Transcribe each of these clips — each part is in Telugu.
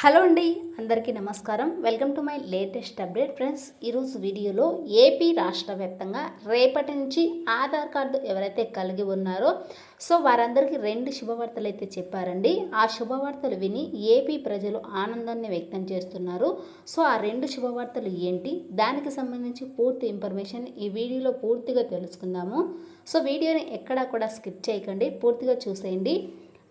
హలో అండి అందరికీ నమస్కారం. Welcome to my latest update friends. ఈరోజు వీడియోలో ఏపీ రాష్ట్ర వ్యాప్తంగా రేపటి నుంచి ఆధార్ కార్డు ఎవరైతే కలిగి ఉన్నారో సో వారందరికీ రెండు శుభవార్తలు అయితే చెప్పారండి. ఆ శుభవార్తలు విని ఏపీ ప్రజలు ఆనందాన్ని వ్యక్తం చేస్తున్నారు. సో ఆ రెండు శుభవార్తలు ఏంటి? దానికి సంబంధించి పూర్తి ఇన్ఫర్మేషన్ ఈ వీడియోలో పూర్తిగా తెలుసుకుందాము. సో వీడియోని ఎక్కడా కూడా స్కిప్ చేయకండి పూర్తిగా చూసేయండి.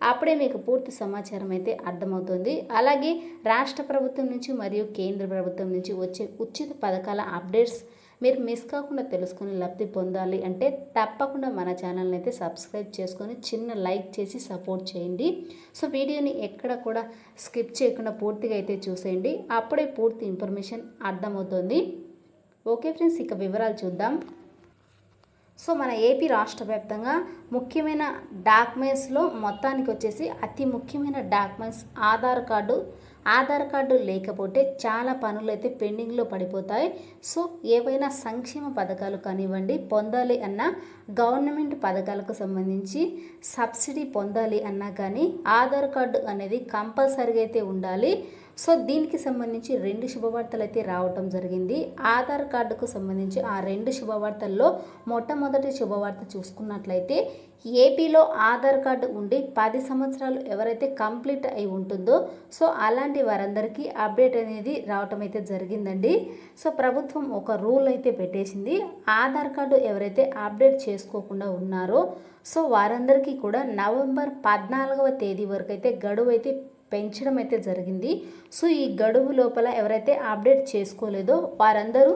అప్పుడే మీకు పూర్తి సమాచారం అయితే అర్థమవుతుంది. అలాగే రాష్ట్ర ప్రభుత్వం నుంచి మరియు కేంద్ర ప్రభుత్వం నుంచి వచ్చే ఉచిత పథకాల అప్డేట్స్ మీరు మిస్ కాకుండా తెలుసుకుని లబ్ధి పొందాలి అంటే తప్పకుండా మన ఛానల్ని అయితే సబ్స్క్రైబ్ చేసుకొని చిన్న లైక్ చేసి సపోర్ట్ చేయండి. సో వీడియోని ఎక్కడ కూడా స్కిప్ చేయకుండా పూర్తిగా అయితే చూసేయండి. అప్పుడే పూర్తి ఇన్ఫర్మేషన్ అర్థమవుతుంది. ఓకే ఫ్రెండ్స్ ఇక వివరాలు చూద్దాం. సో మన ఏపీ రాష్ట్ర వ్యాప్తంగా ముఖ్యమైన డాక్యుమెంట్స్లో మొత్తానికి వచ్చేసి అతి ముఖ్యమైన documents Aadhaar card Aadhaar card లేకపోతే చాలా పనులు అయితే పెండింగ్లో పడిపోతాయి. సో ఏవైనా సంక్షేమ పథకాలు కానివ్వండి పొందాలి అన్న గవర్నమెంట్ పథకాలకు సంబంధించి సబ్సిడీ పొందాలి అన్నా కానీ ఆధార్ కార్డు అనేది కంపల్సరీగా అయితే ఉండాలి. సో దీనికి సంబంధించి రెండు శుభవార్తలు అయితే రావటం జరిగింది. ఆధార్ కార్డుకు సంబంధించి ఆ రెండు శుభవార్తల్లో మొట్టమొదటి శుభవార్త చూసుకున్నట్లయితే ఏపీలో ఆధార్ కార్డు ఉండి పది సంవత్సరాలు ఎవరైతే కంప్లీట్ అయి ఉంటుందో సో అలాంటి వారందరికీ అప్డేట్ అనేది రావటం అయితే జరిగిందండి. సో ప్రభుత్వం ఒక రూల్ అయితే పెట్టేసింది. ఆధార్ కార్డు ఎవరైతే అప్డేట్ చేసుకోకుండా ఉన్నారో సో వారందరికీ కూడా నవంబర్ పద్నాలుగవ తేదీ వరకు అయితే గడువు అయితే పెంచడం అయితే జరిగింది. సో ఈ గడువు లోపల ఎవరైతే అప్డేట్ చేసుకోలేదో వారందరూ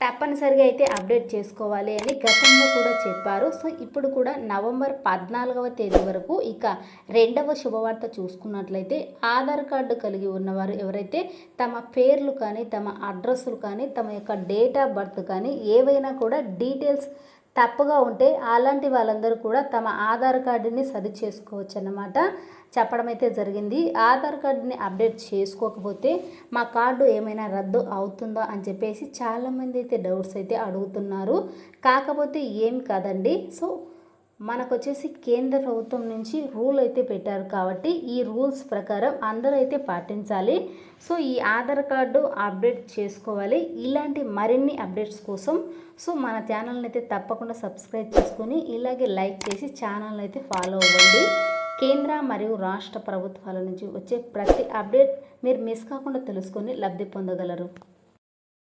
తప్పనిసరిగా అయితే అప్డేట్ చేసుకోవాలి అని గతంలో కూడా చెప్పారు. సో ఇప్పుడు కూడా నవంబర్ పద్నాలుగవ తేదీ వరకు ఇక రెండవ శుభవార్త చూసుకున్నట్లయితే ఆధార్ కార్డు కలిగి ఉన్నవారు ఎవరైతే తమ పేర్లు కానీ తమ అడ్రస్లు కానీ తమ యొక్క డేట్ ఆఫ్ బర్త్ కానీ ఏవైనా కూడా డీటెయిల్స్ తప్పుగా ఉంటే అలాంటి వాళ్ళందరూ కూడా తమ ఆధార్ కార్డుని సరి చేసుకోవచ్చు అన్నమాట చెప్పడం అయితే జరిగింది. ఆధార్ కార్డుని అప్డేట్ చేసుకోకపోతే మా కార్డు ఏమైనా రద్దు అవుతుందా అని చెప్పేసి చాలామంది అయితే డౌట్స్ అయితే అడుగుతున్నారు. కాకపోతే ఏం కాదండి. సో మనకు వచ్చేసి కేంద్ర ప్రభుత్వం నుంచి రూల్ అయితే పెట్టారు కాబట్టి ఈ రూల్స్ ప్రకారం అందరూ అయితే పాటించాలి. సో ఈ ఆధార్ కార్డు అప్డేట్ చేసుకోవాలి. ఇలాంటి మరిన్ని అప్డేట్స్ కోసం సో మన ఛానల్ని అయితే తప్పకుండా సబ్స్క్రైబ్ చేసుకొని ఇలాగే లైక్ చేసి ఛానల్ అయితే ఫాలో అవ్వండి. కేంద్ర మరియు రాష్ట్ర ప్రభుత్వాల నుంచి వచ్చే ప్రతి అప్డేట్ మీరు మిస్ కాకుండా తెలుసుకొని లబ్ధి పొందగలరు.